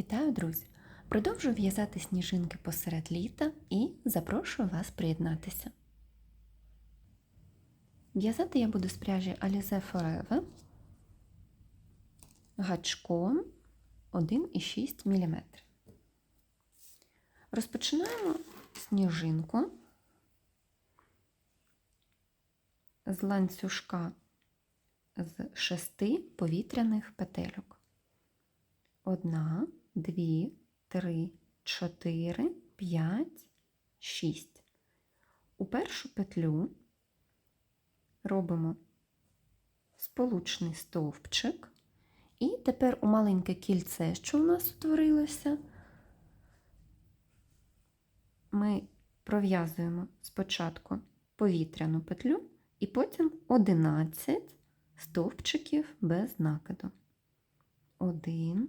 Вітаю, друзі! Продовжую в'язати сніжинки посеред літа і запрошую вас приєднатися. В'язати я буду з пряжі Alize Forever гачком 1,6 мм. Розпочинаємо сніжинку з ланцюжка з шести повітряних петельок. Одна, дві, три, чотири, п'ять, шість. У першу петлю робимо сполучний стовпчик, і тепер у маленьке кільце, що у нас утворилося, ми пров'язуємо спочатку повітряну петлю і потім 11 стовпчиків без накиду. Один,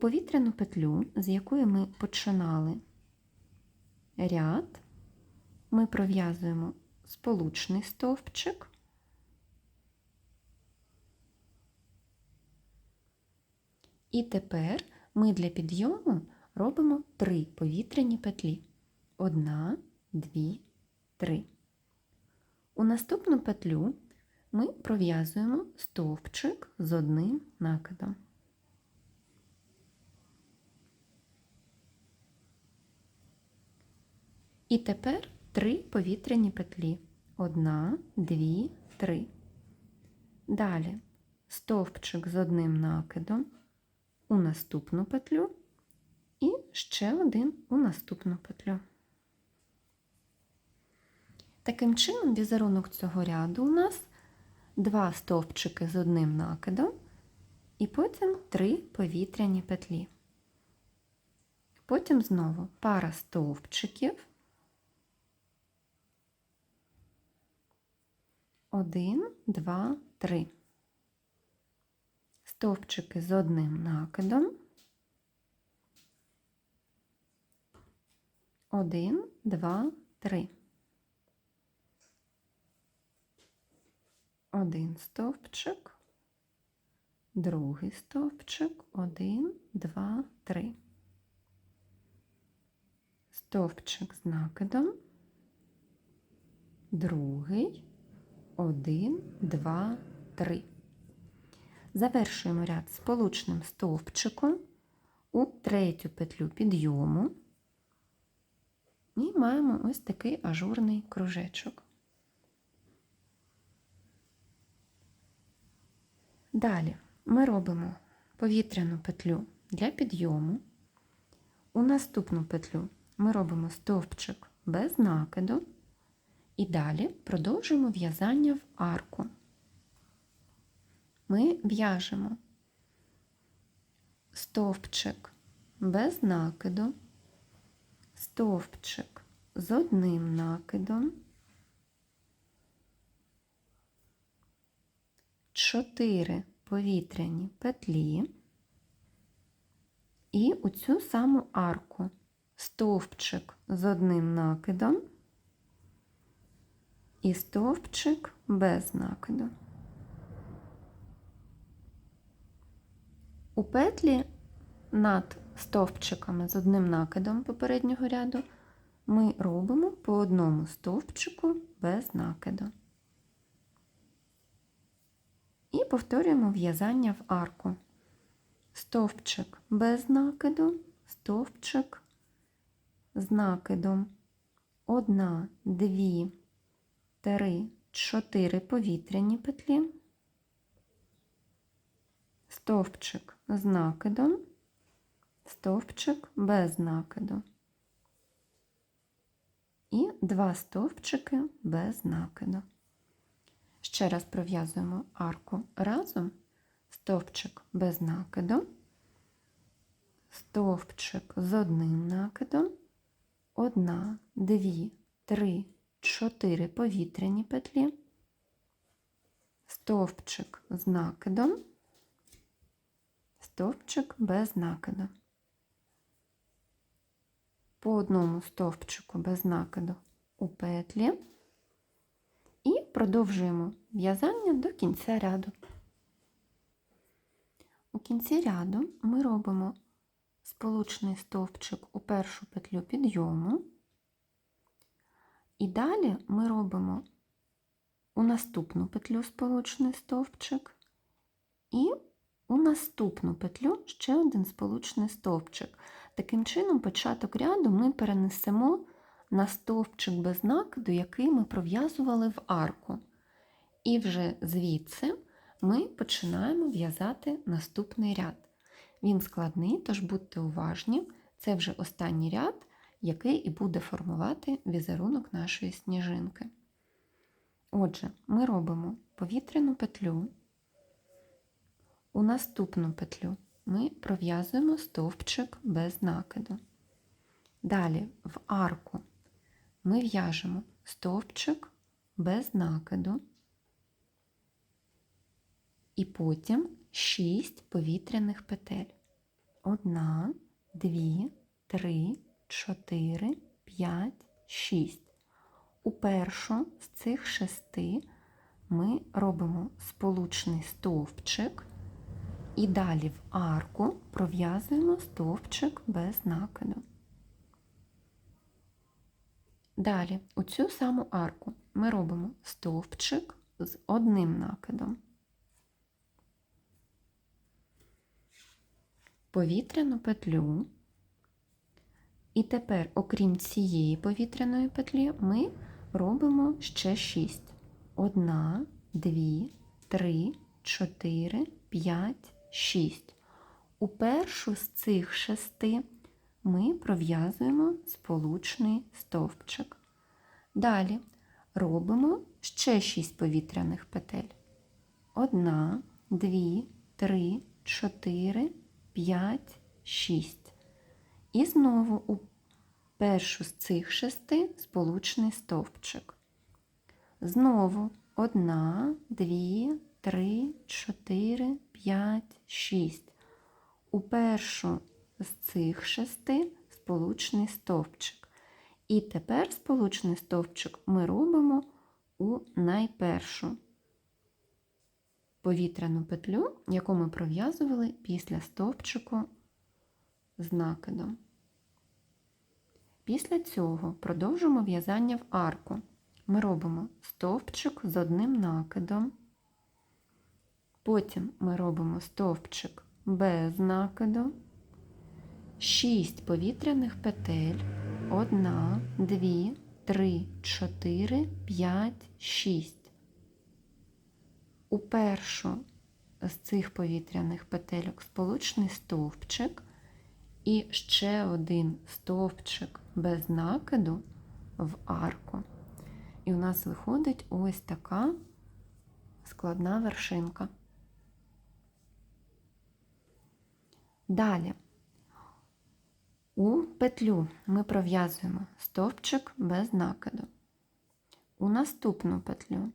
Повітряну петлю, з якої ми починали ряд, ми пров'язуємо сполучний стовпчик, і тепер ми для підйому робимо три повітряні петлі. Одна, дві, три. У наступну петлю ми пров'язуємо стовпчик з одним накидом. І тепер три повітряні петлі. Одна, дві, три. Далі стовпчик з одним накидом у наступну петлю і ще один у наступну петлю. Таким чином, візерунок цього ряду у нас два стовпчики з одним накидом і потім три повітряні петлі. Потім знову пара стовпчиків. Один, два, три. Стовпчики з одним накидом. Один, два, три. Один стовпчик, другий стовпчик, один, два, три. Стовпчик з накидом, другий, один, два, три. Завершуємо ряд сполучним стовпчиком у третю петлю підйому і маємо ось такий ажурний кружечок. Далі ми робимо повітряну петлю для підйому. У наступну петлю ми робимо стовпчик без накиду і далі продовжуємо в'язання в арку. Ми в'яжемо стовпчик без накиду, стовпчик з одним накидом. 4 повітряні петлі і у цю саму арку стовпчик з одним накидом і стовпчик без накиду. У петлі над стовпчиками з одним накидом попереднього ряду ми робимо по одному стовпчику без накиду. І повторюємо в'язання в арку. Стовпчик без накиду, стовпчик з накидом. Одна, дві, три, чотири повітряні петлі, стовпчик з накидом, стовпчик без накиду. І два стовпчики без накиду. Ще раз пров'язуємо арку разом, стовпчик без накиду, стовпчик з одним накидом, одна, дві, три, чотири повітряні петлі, стовпчик з накидом, стовпчик без накиду. По одному стовпчику без накиду у петлі і продовжуємо в'язання до кінця ряду. У кінці ряду ми робимо сполучний стовпчик у першу петлю підйому, і далі ми робимо у наступну петлю сполучний стовпчик і у наступну петлю ще один сполучний стовпчик. Таким чином, початок ряду ми перенесемо на стовпчик без накиду, який ми пров'язували в арку. І вже звідси ми починаємо в'язати наступний ряд. Він складний, тож будьте уважні, це вже останній ряд, який і буде формувати візерунок нашої сніжинки. Отже, ми робимо повітряну петлю. У наступну петлю ми пров'язуємо стовпчик без накиду. Далі в арку ми в'яжемо стовпчик без накиду, і потім 6 повітряних петель. Одна, дві, три, чотири, п'ять, шість. У першу з цих шести ми робимо сполучний стовпчик і далі в арку пров'язуємо стовпчик без накиду. Далі у цю саму арку ми робимо стовпчик з одним накидом. Повітряну петлю. І тепер, окрім цієї повітряної петлі, ми робимо ще 6. Одна, дві, три, чотири, п'ять, шість. У першу з цих шести ми пров'язуємо сполучний стовпчик. Далі робимо ще 6 повітряних петель. Одна, дві, три, чотири, п'ять, шість. І знову у першу з цих шести сполучний стовпчик. Знову одна, дві, три, чотири, п'ять, шість. У першу з цих шести сполучний стовпчик. І тепер сполучний стовпчик ми робимо у найпершу повітряну петлю, яку ми пров'язували після стовпчику з накидом. Після цього продовжуємо в'язання в арку. Ми робимо стовпчик з одним накидом. Потім ми робимо стовпчик без накиду, 6 повітряних петель, 1, 2, 3, 4, 5, 6. У першу з цих повітряних петельок сполучний стовпчик і ще один стовпчик без накиду в арку. І у нас виходить ось така складна вершинка. Далі у петлю ми пров'язуємо стовпчик без накиду. У наступну петлю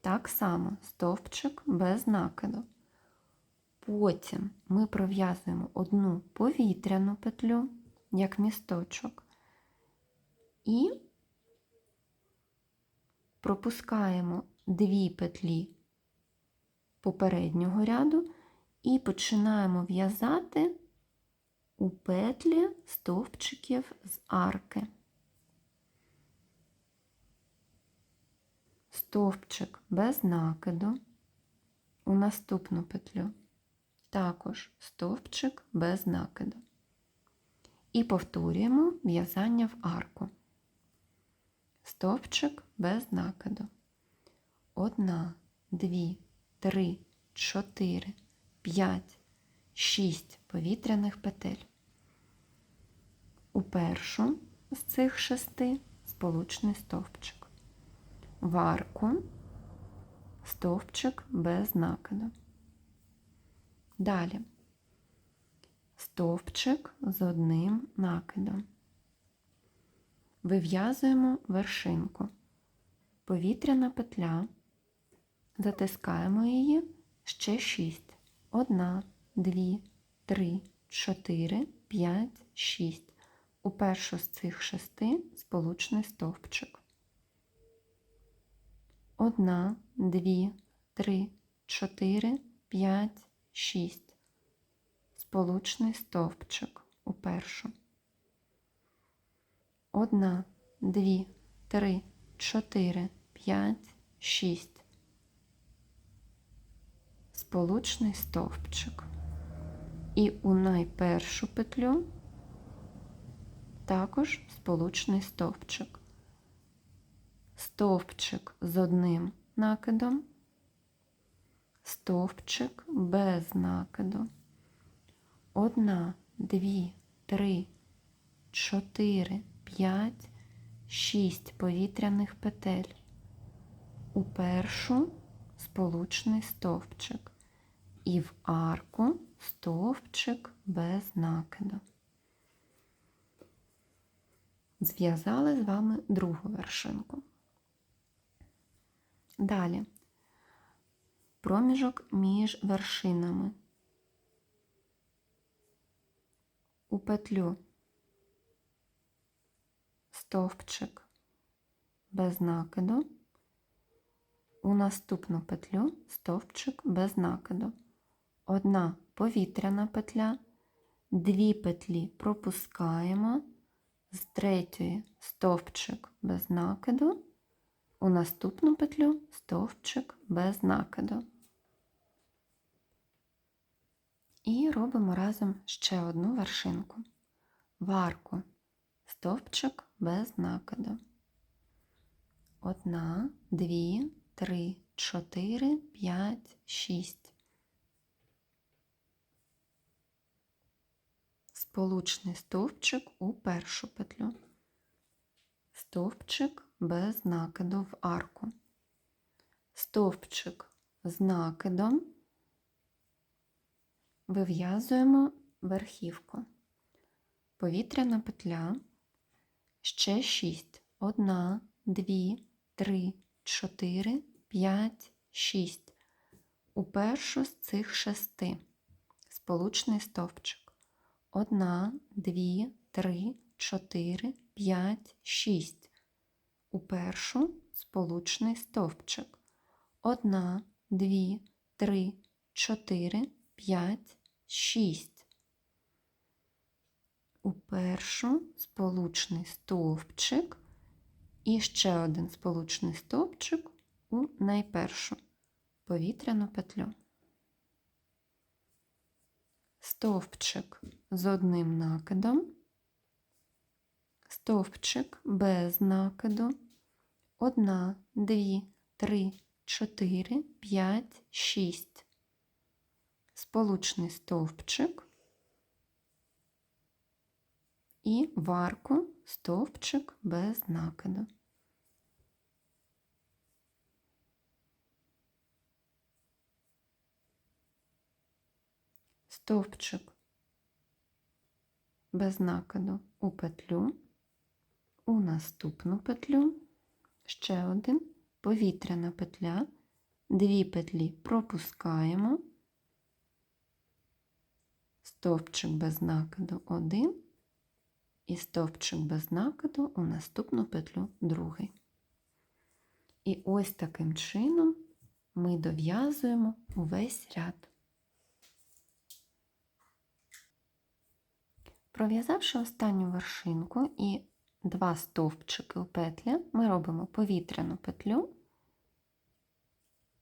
так само стовпчик без накиду. Потім ми пров'язуємо одну повітряну петлю, як місточок, і пропускаємо дві петлі попереднього ряду і починаємо в'язати у петлі стовпчиків з арки. Стовпчик без накиду у наступну петлю, також стовпчик без накиду. І повторюємо в'язання в арку. Стовпчик без накиду. Одна, дві, три, чотири, п'ять, шість повітряних петель. У першу з цих шести сполучний стовпчик. В арку стовпчик без накиду. Далі стовпчик з одним накидом. Вив'язуємо вершинку. Повітряна петля. Затискаємо її ще 6. 1, 2, 3, 4, 5, 6. У першу з цих шести сполучний стовпчик. 1, 2, 3, 4, 5, 6. Сполучний стовпчик у першу. 1, 2, 3, 4, 5, 6. Сполучний стовпчик. І у найпершу петлю також сполучний стовпчик. Стовпчик з одним накидом, стовпчик без накиду. Одна, дві, три, чотири, п'ять, шість повітряних петель. У першу сполучний стовпчик. І в арку стовпчик без накиду. Зв'язали з вами другу вершинку. Далі проміжок між вершинами. У петлю стовпчик без накиду, у наступну петлю стовпчик без накиду. Одна повітряна петля, дві петлі пропускаємо, з третьої стовпчик без накиду, у наступну петлю стовпчик без накиду. І робимо разом ще одну вершинку. В арку стовпчик без накиду. Одна, дві, три, чотири, п'ять, шість. Сполучний стовпчик у першу петлю. Стовпчик без накиду в арку. Стовпчик з накидом вив'язуємо верхівку. Повітряна петля. Ще 6. 1, 2, 3, 4, 5, 6. У першу з цих шести сполучний стовпчик. 1, 2, 3, 4, 5, 6. У першу сполучний стовпчик. 1, 2, 3, 4, 5, 6. У першу сполучний стовпчик і ще один сполучний стовпчик у найпершу повітряну петлю. Стовпчик з одним накидом, стовпчик без накиду, 1, 2, 3, 4, 5, 6. Сполучний стовпчик і в арку стовпчик без накиду. Стовпчик без накиду у петлю, у наступну петлю, ще один, повітряна петля, дві петлі пропускаємо, стовпчик без накиду один і стовпчик без накиду у наступну петлю другий. І ось таким чином ми дов'язуємо увесь ряд. Пров'язавши останню вершинку і два стовпчики у петлі, ми робимо повітряну петлю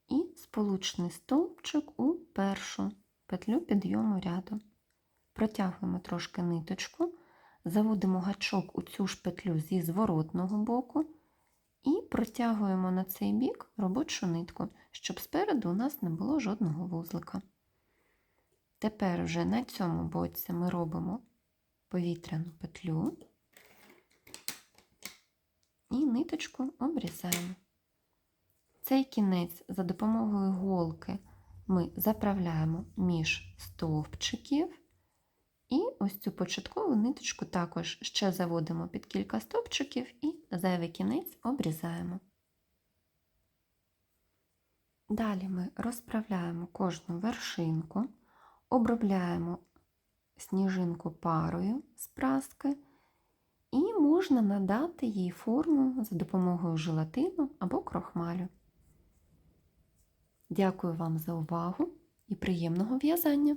і сполучний стовпчик у першу петлю підйому ряду. Протягуємо трошки ниточку, заводимо гачок у цю ж петлю зі зворотного боку і протягуємо на цей бік робочу нитку, щоб спереду у нас не було жодного вузлика. Тепер вже на цьому боці ми робимо повітряну петлю і ниточку обрізаємо. Цей кінець за допомогою голки ми заправляємо між стовпчиків. І ось цю початкову ниточку також ще заводимо під кілька стовпчиків і зайвий кінець обрізаємо. Далі ми розправляємо кожну вершинку, обробляємо сніжинку парою з праски і можна надати їй форму за допомогою желатину або крохмалю. Дякую вам за увагу і приємного в'язання!